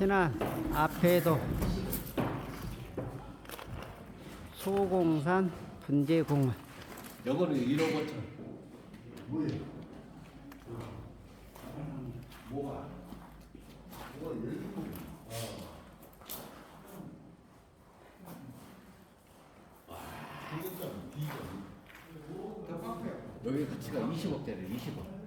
신안 앞에도 소공산 분재공원. 요거는 1호부터 여기 가치가 20억대래 20억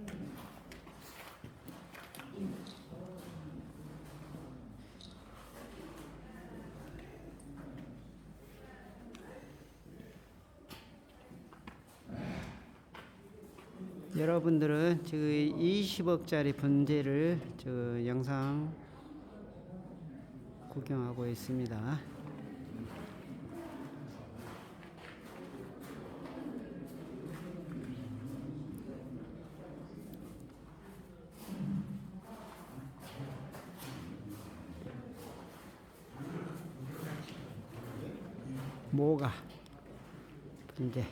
여러분들은 지금 20억짜리 분재를 저 영상 구경하고 있습니다. 뭐가 분재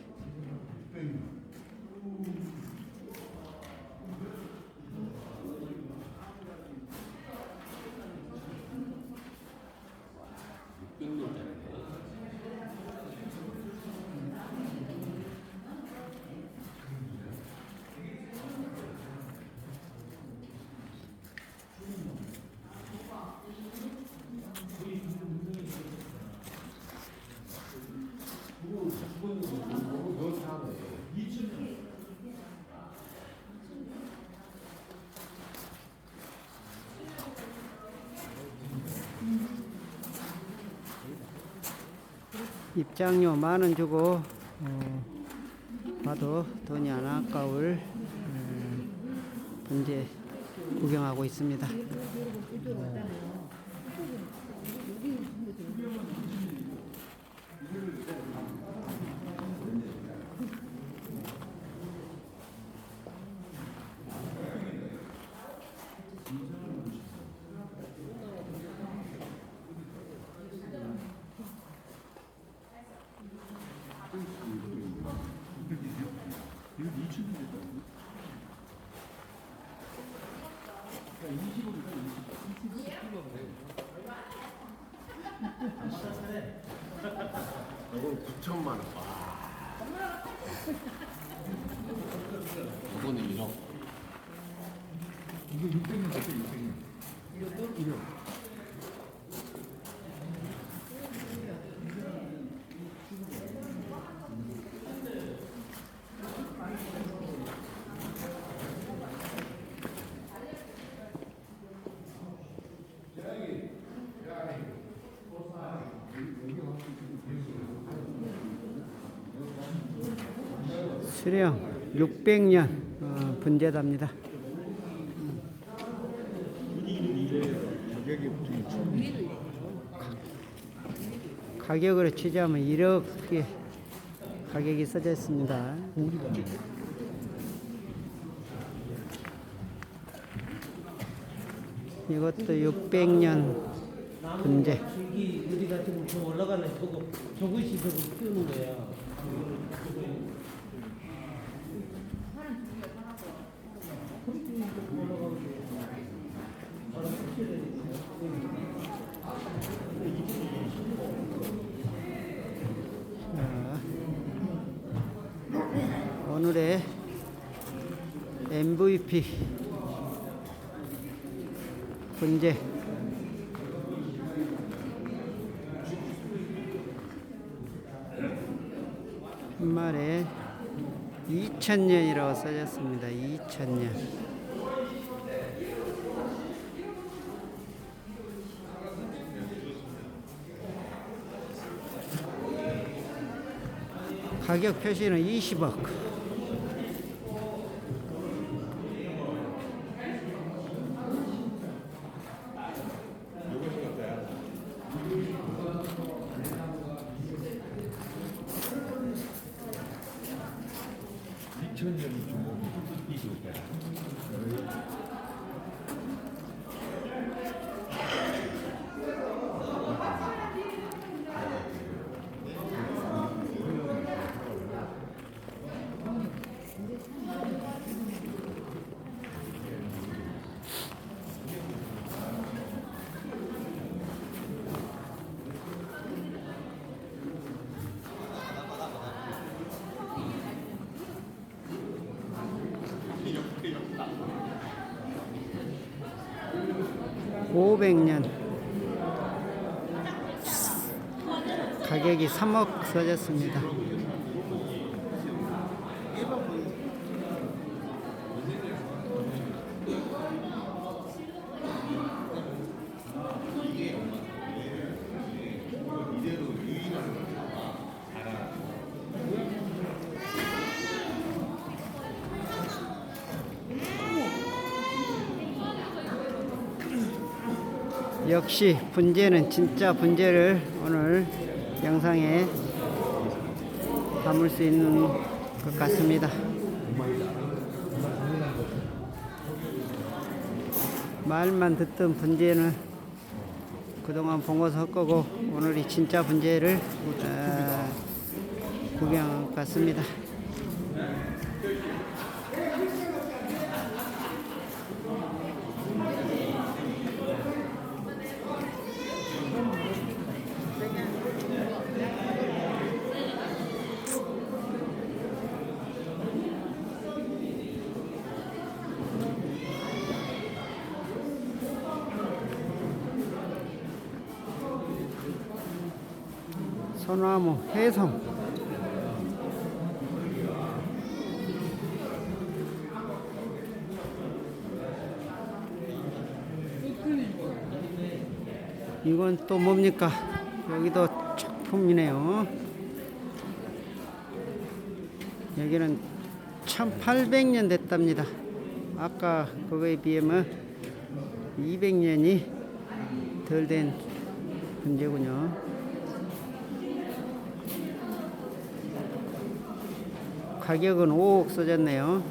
입장료 만원 주고 어, 봐도 돈이 안 아까울 음, 분재 구경하고 있습니다. 요거 9천만 원. 와. 요거는 1억. 이거 600년 됐어 600년? 이것도 1억 수령 600년 어, 분재답니다. 가격이 보통 1천 가격으로 치자면 1억 가격이 써져 있습니다. 이것도 600년 분재. 어디 같은 거저 올라가는 저거 저것이 저거 키우는 거야. 오늘의 MVP 분재 한 마리에 2천년이라고 써졌습니다. 2천년. 가격 표시는 20억. 500년 가격이 3억 써졌습니다. 역시 분재는 진짜 분재를 오늘 영상에 담을 수 있는 것 같습니다. 말만 듣던 분재는 그동안 본 것을 헛거고 오늘이 진짜 분재를 어, 구경한 것 같습니다. 소나무 해성 이건 또 뭡니까? 여기도 작품이네요. 여기는 1800년 됐답니다. 아까 그거에 비하면 200년이 덜 된 문제군요. 가격은 5억 써졌네요.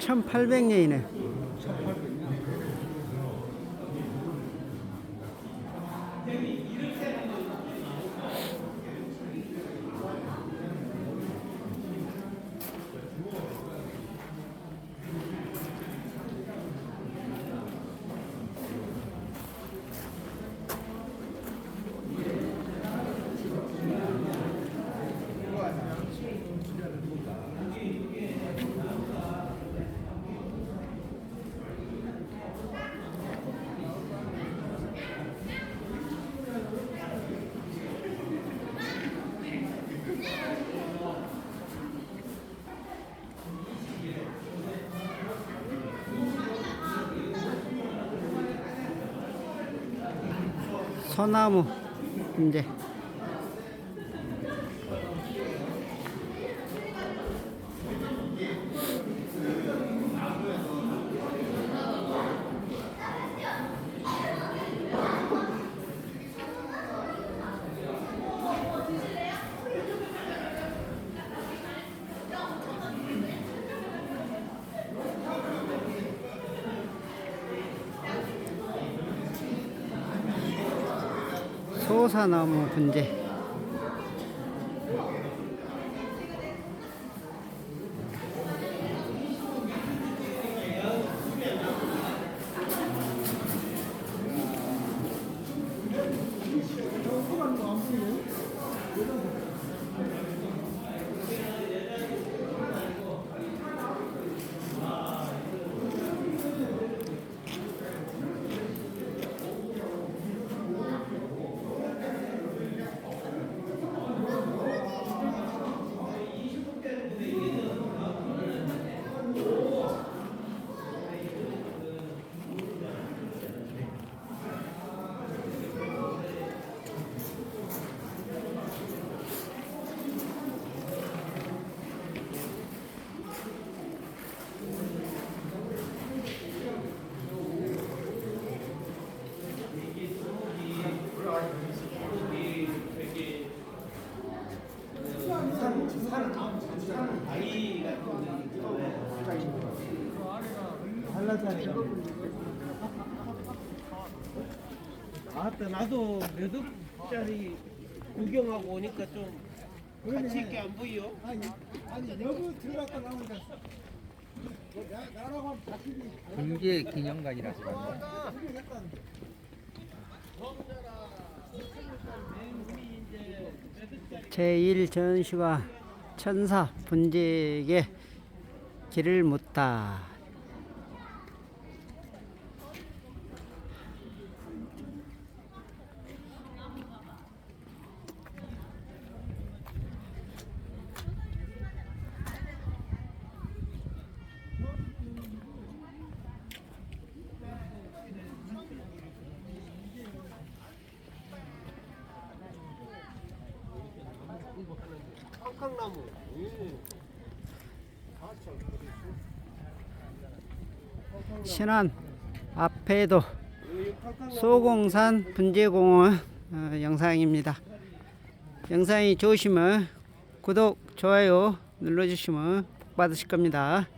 천팔백 년이네 소나무 이제 소사나무 분재 아따 나도 몇 억짜리 구경하고 오니까 좀 가치 있게 안 보여? 아니, 아니 여기 들어갔다 나오니까 나- 나라고 하면 바뀌지. 분계 기념관이라서 그런가? 제1전시와 천사 분재에게 길을 묻다. 캉캉나무. 신안 앞에도 소공산 분재공원 어, 영상입니다. 영상이 좋으시면 구독, 좋아요 눌러주시면 복 받으실 겁니다.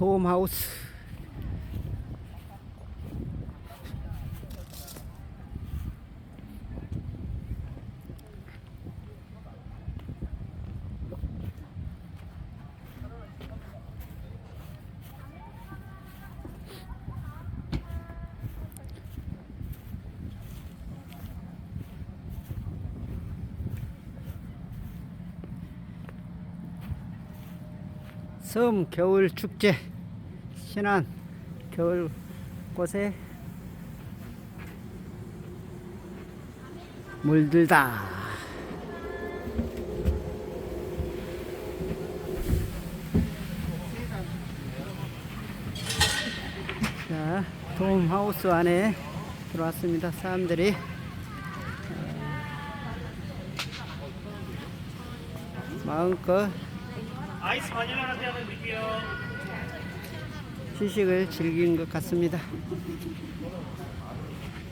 돔하우스 섬 겨울 축제 신안 겨울 곳에 물들다 자, 돔하우스 안에 들어왔습니다. 사람들이 어, 마음껏 아이스 바닐라 라떼 하나 드릴게요. 시식을 즐긴 것 같습니다.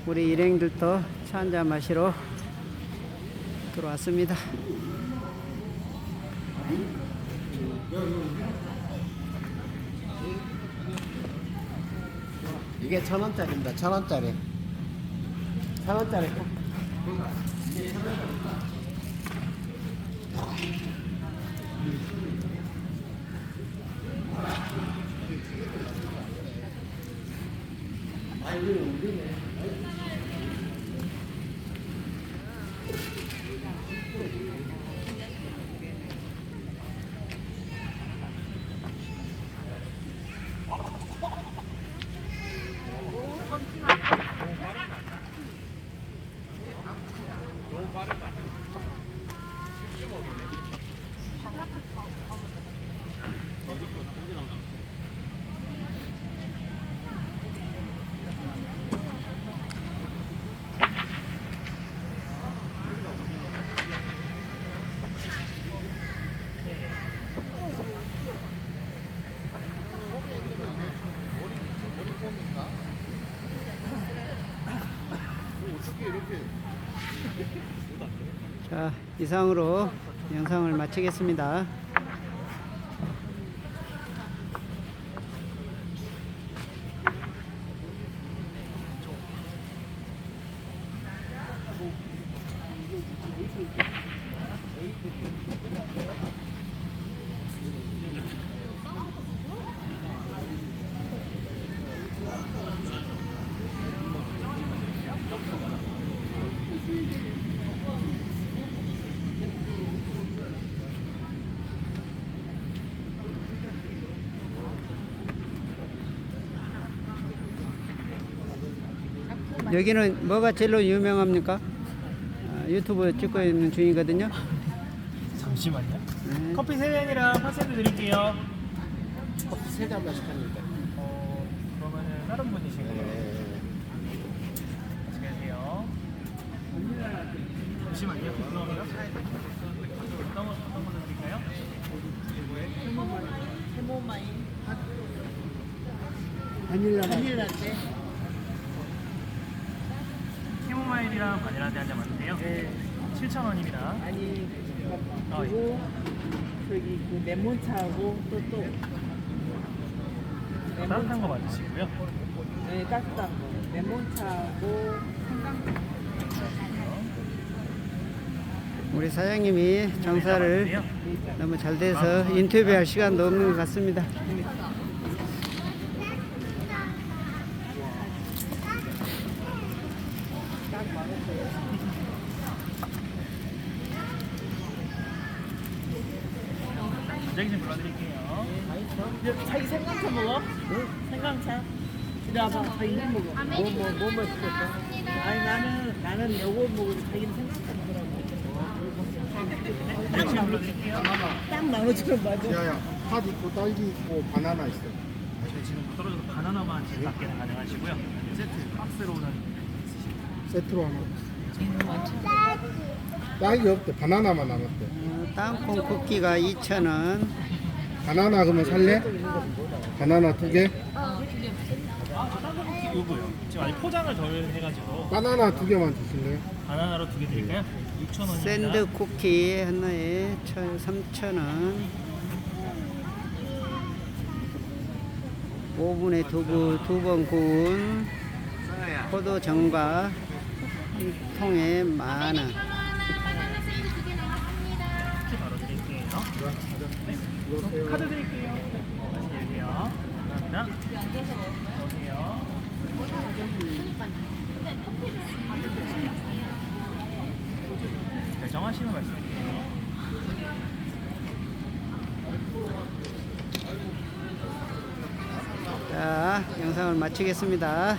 우리 일행들도 차 한잔 마시러 들어왔습니다. 이게 천 원짜리입니다. 천 원짜리. 천 원짜리. 자, 이상으로 영상을 마치겠습니다. 여기는 뭐가 제일로 유명합니까? 아, 유튜브 찍고 있는 중이거든요. 잠시만요. 네. 커피 세 잔이랑 파세도 드릴게요. 커피 세 잔만 시켰는데. 어, 그러면은 다른 분이신가요? 네. 맛있게 드세요. 잠시만요. 죄송합니다. 어떤 거, 어떤 걸로 드릴까요? 캐모마 일이랑 바닐라떼 한잔 맞는데요. 네. 7,000원입니다. 아니 아, 예. 그리고 저기 그 레몬차하고 또또 따뜻한 거 맞으시고요. 네, 따뜻한 거 레몬차하고 우리 사장님이 장사를 너무 잘 돼서 인터뷰할 시간도 없는 것 같습니다. 전자기 좀 불러드릴게요. 자기 생강차 먹어? 생강차 자기 이거 먹어 뭐 뭐 뭐뭐 시켰어? 아니 나는 나는 요거 먹으라고 이렇게 불러드릴게요. 딱 나눠주는 맞아 야야, 팥 있고 딸기 있고 바나나 있어. 네, 지금 못 떨어져서 바나나만 지금 밖에 가능하시고요. 세트 박스로는 세트로 하나. 딸기 없대. 바나나만 남았대. 어, 땅콩 쿠키가 2,000원, 바나나 그러면 살래? 바나나 두 개? 요거요. 지금 아직 포장을 덜 해가지고 바나나 두 개만 주실래요? 바나나로 두 개 드릴까요? 6,000원입니다. 샌드 쿠키 하나에 3,000원. 오븐에 두부 두번 구운 포도 정과 한 통에 만 원. 바로 드릴게요. 네. 카드 드릴게요. 맛있게 드세요. 감사합니다. 결정하시면 말씀드릴게요. 자, 영상을 마치겠습니다.